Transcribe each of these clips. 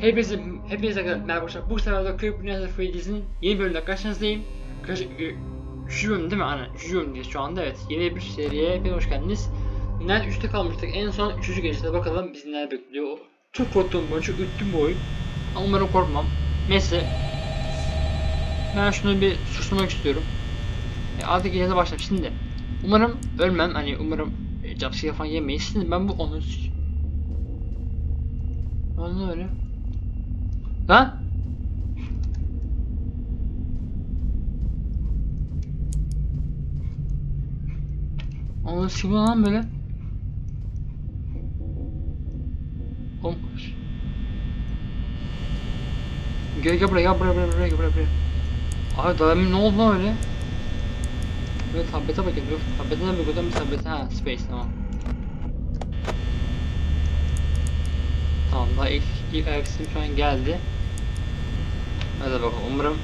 Hepinize, hepinize merhaba arkadaşlar. Bu sefer de Köyüp Dünyası Freddy's'in yeni bölümünde karşınızdayım. Kaç, üçüncü bölüm değil mi? Aynen, üçüncü bölümdeyiz şu anda evet. Yeni bir seriye hepiniz hoş geldiniz. Nerede 3'te kalmıştık? En son 3. gecede bakalım bizi neler bekliyor. Çok korktuğum bu çok ürktüm bu oyun. Ama umarım korkmam. Neyse. Ben şunu bir susturmak istiyorum. E, artık gecede başladım şimdi. Umarım ölmem, hani umarım e, jumpscare falan yemeyiz. Şimdi ben bu onu... Onu öyle. Lan! Onu kim lan böyle? Oğlum. Gel gel buraya gel buraya buraya buraya gel buraya buraya. Abi daha ne oldu lan öyle? Böyle tablete bakayım dur. Tablete ne bakıyordum tablete ha space tamam. Tamam daha ilk, ilk ayak isim şu an geldi. Hadi bakalım umarım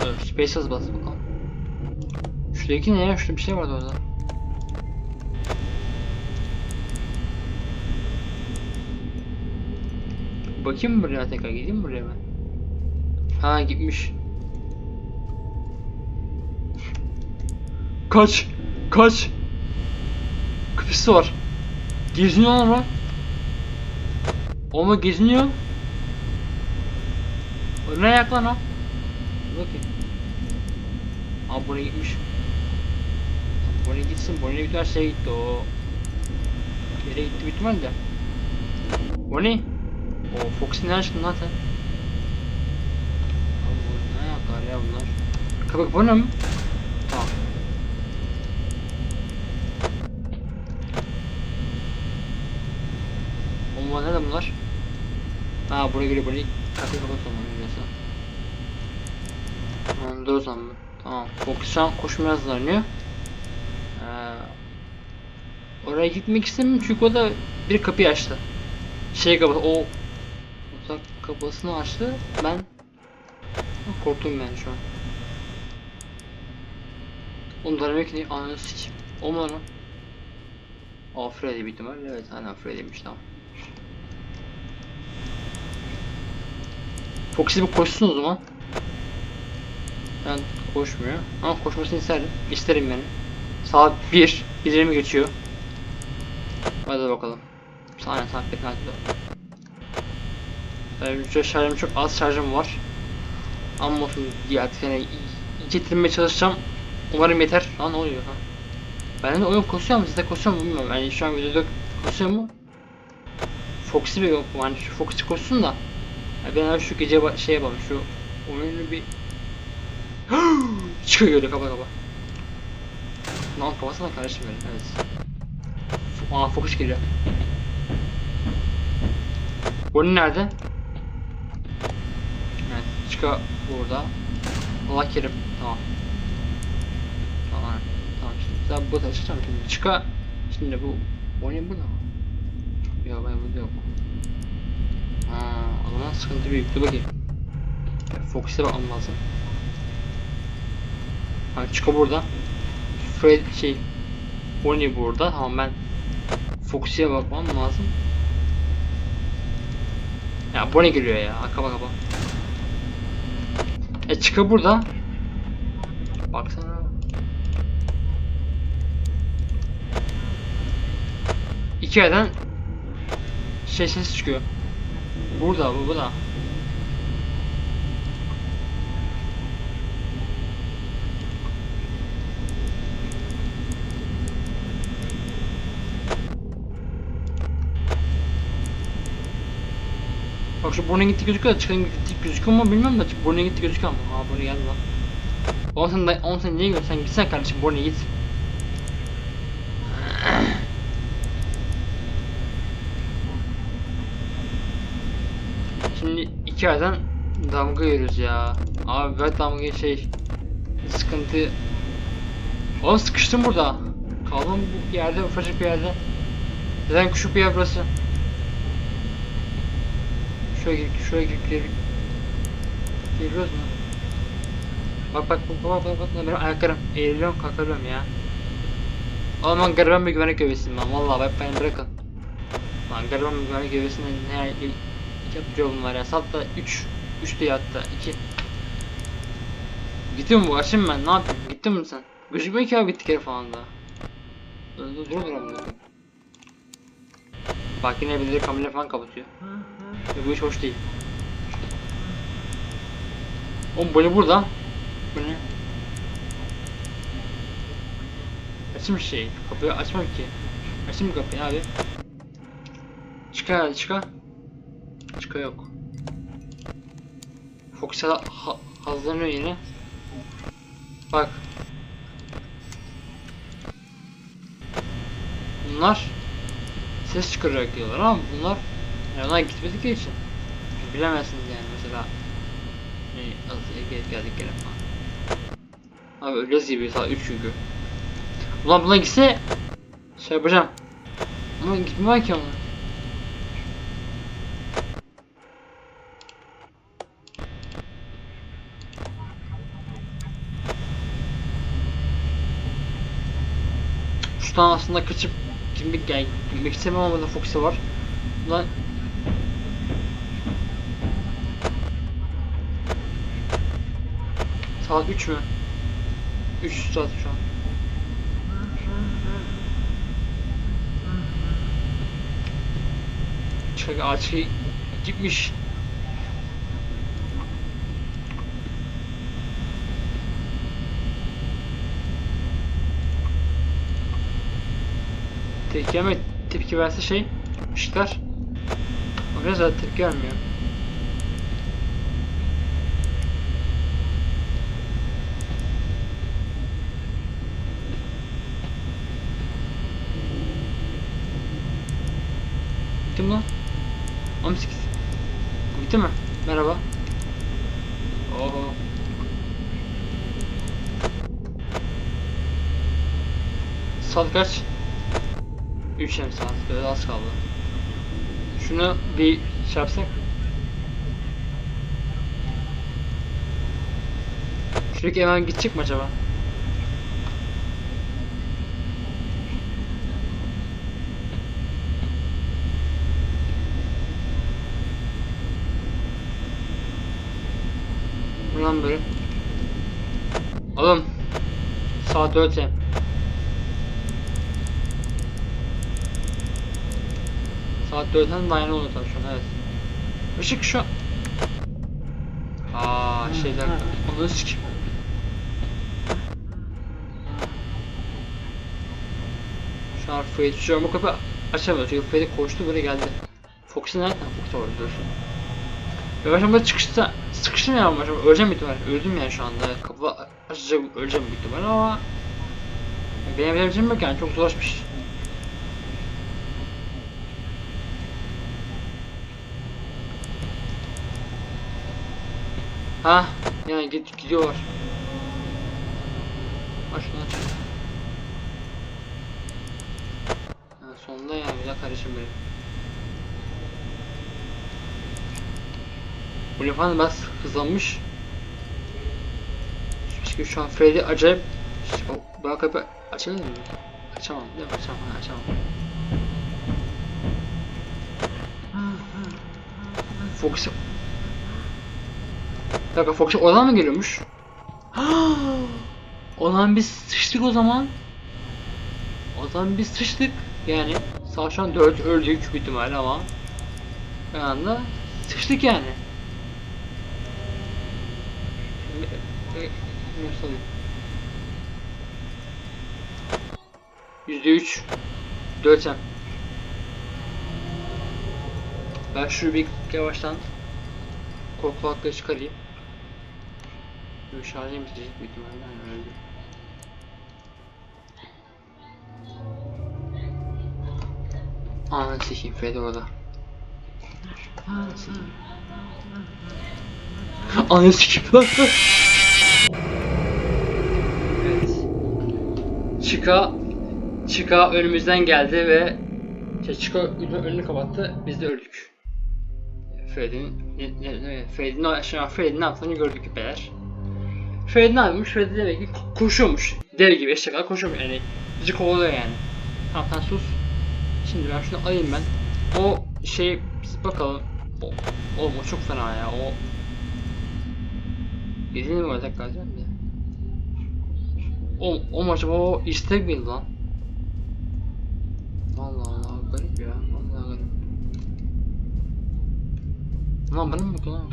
Dur space hız bas bakalım. Şuradaki ne? Şurada bir şey vardı orada. Bakayım buraya tekrar gideyim buraya ben? Ha gitmiş. Kaç! Kaç! Köpesi var. Geziniyor lan. Ama geziniyor. O ne ayak lan o? Bakayım. Aa buraya gitmiş. Buraya gitsin. Buraya gider şey gitti o. Yere gitti büyük ihtimalle. O ne? O Fox'in ne aşkın lan sen? Abi bu ne ayaklar ya bunlar? Kabak bu ne mi? Tamam. Oğlum ne de bunlar? Ha buraya geliyor burayı kapıyı kapat o zaman öyleyse. Tamam dur o zaman. Tamam. An koşmaya hazırlanıyor. Ee, oraya gitmek istemiyorum çünkü o da bir kapıyı açtı. Şey kapı o uzak kapısını açtı. Ben korktum yani şu an. Onu da demek ki ananı sikeyim. O mu lan? Freddy bir ihtimal. Evet aynen Freddy'miş tamam. Foxy bir koşsun o zaman. Ben koşmuyor. Ama koşmasını isterim. İsterim yani. Saat 1. 1'e geçiyor? Hadi bakalım. Aynen saat 1 hadi. Benim şarjım çok az şarjım var. Ama olsun diye artık getirmeye çalışacağım. Umarım yeter. Lan ne oluyor ha? Ben de oyun koşuyor mu? Sizde koşuyor mu bilmiyorum. Yani şu an videoda koşuyor mu? Foxy bir yok. Yani şu Foxy koşsun da. Ya ben abi şu gece şey yapalım. Şu oyunu bir çıkıyor öyle kapa kapa. Lan kafasına karışım benim. Evet. Aa Fox geliyor. Bonnie nerede? Evet, Çıka burada. Allah kerim. Tamam. Tamam. Tamam şimdi. Sen bu da çıkacağım şimdi. Çıka. Şimdi bu Bonnie burada mı? Yok ben burada yok. Sıkıntı büyük. Dur bakayım. Fox'e bakmam lazım. Ha, Çıka burada. Fred şey Bonnie burada. Tamam ben Fox'e bakmam lazım. Ya Bonnie geliyor ya. Kapa kapa. E çıka burada. Baksana. İki yerden şey ses çıkıyor. Burada bu bu da. Bak şu burnu gitti gözüküyor da çıkan gitti gözüküyor mu bilmiyorum da burnu gitti gözüküyor mu? Aa burnu geldi lan. Oğlum sen, oğlum sen niye gidiyorsun? Sen gitsene kardeşim burnu git. Yerden damga yiyoruz ya. Abi ben damga şey sıkıntı. Oğlum sıkıştım burada. Kaldım bu yerde ufacık bir yerde. Neden küçük bir yer burası? Şuraya gir, şuraya gir, gir. Giriyoruz mu? Bak bak bak bak bak bak benim ayaklarım eğiliyorum kalkarıyorum ya. Oğlum ben gariban bir güvenlik görevlisiyim ben vallahi bak beni bırakın. Lan gariban bir güvenlik görevlisinin ne Yapıyor bunlar ya. Saat da 3. 3 diye hatta 2. Gitti mi bu? Açayım ben. Ne yapayım? Gittin mi sen? Gözükmüyor ki abi gittik yere falan da. Dur dur dur. Bak yine birileri kamera falan kapatıyor. Ve bu iş hoş değil. Oğlum ne burada? Bu ne? Açayım şey. Kapıyı açmam ki. Açayım kapıyı abi? Çıkar çıkar. Çıkar yok. Fox'a ha hazırlanıyor yine. Bak. Bunlar ses çıkararak diyorlar ama bunlar yani onlar gitmedikleri için bilemezsiniz yani mesela az geldik geldik gene falan. Abi öleceğiz gibi saat 3 çünkü. Ulan buna gitse şey yapacağım. Ama gitmiyor ki onlar. Şuradan aslında kaçıp gitmek yani gitmek istemem ama da Foxy var. Ulan Saat 3 mü? 3 saat şu an. Çıkak ağaç gitmiş. Ama tepki verse şey ışıklar. Oraya zaten tepki vermiyor. Bitti mi lan? 18. Bitti mi? Merhaba. Oho. Saat kaç? 3 yarım saat. Böyle az kaldı. Şunu bir şey yapsak. Şuradaki hemen gidecek mi acaba? Buradan böyle. Oğlum. Saat 4 ya. Saat 4'ten daha yeni oldu tabii şu an evet. Işık şu Aa şeyler onu sikim. Şu an Fred şu an bu kapı açamıyor çünkü Freddy koştu buraya geldi. Fox'u nereden? Fox orada dursun. Ve ben burada çıkışta sıkıştım ya ama öleceğim büyük ihtimalle. Öldüm yani şu anda. Kapı açacak öleceğim büyük ihtimalle ama benim yapabileceğim yok yani çok zorlaşmış. Ha, yani git gidiyorlar. Şunu aç. Ha, sonunda yani güzel kardeşim benim. Bu lafan biraz hızlanmış. Çünkü şu an Freddy acayip ben kapı açalım mı? Açamam değil mi? Açamam, açamam. Fox bir dakika Foxy oradan mı geliyormuş? o zaman biz sıçtık o zaman. O zaman biz sıçtık. Yani sağ şu an 4 öldük büyük ihtimalle ama bir anda sıçtık yani. Yüzde üç. Dört sen. Ben şu bir yavaştan korku hakları çıkarayım. Şarjım bitecek büyük ihtimalle yani öldü. Ananı sikeyim Freddy orada. Evet. Chica Chica önümüzden geldi ve şey, Chica önünü kapattı. Biz de öldük. Ne, Freddy'nin aşağı Freddy'nin ne yaptığını gördük beyler. Freddy ne yapmış? Freddy demek ki ko- koşuyormuş. Dev gibi eşek koşuyormuş yani. Bizi kovalıyor yani. Tamam sen sus. Şimdi ben şunu alayım ben. O şey biz bakalım O, oğlum o çok fena ya o. İzledim mi tekrar diyorum ya. O, o maç o istek miydi lan? Allah Allah garip ya. Vallahi garip. Lan bana mı bakıyor lan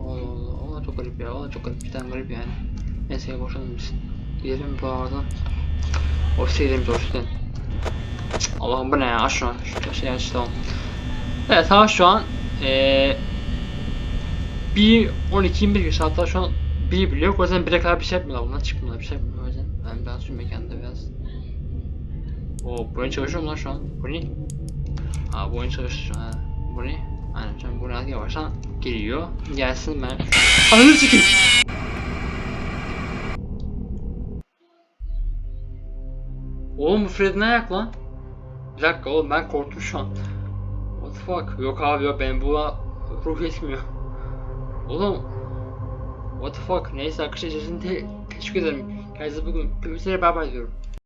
Allah Allah. Da çok garip ya. Da çok garip. Bir tane garip yani. Neyse boşanır mısın? Gidelim arada. Ofise gidelim de ofisten. Allah'ım bu ne ya? Aç şunu. Şu şey aç tamam. Evet saat şu an eee 1 12 21 saat hatta şu an 1 bile yok. O yüzden 1'e kadar bir şey yapmıyorlar. Bundan çıkmıyorlar. Bir şey yapmıyorlar o yüzden. Ben biraz şu mekanda biraz. O bu oyun çalışıyor mu lan şu an? Bu ne? Aa bu oyun çalışıyor. Ha. Bu ne? Aynen şu an bu ne yavaştan geliyor. Gelsin ben. Ananı sikeyim. Oğlum bu Fred ne ayak lan? Bir dakika oğlum ben korktum şu an. What the fuck? Yok abi yok ben bu ruh yetmiyor. Oğlum. What the fuck? Neyse arkadaşlar için te teşekkür ederim. Kendinize bugün bir beraber diyorum.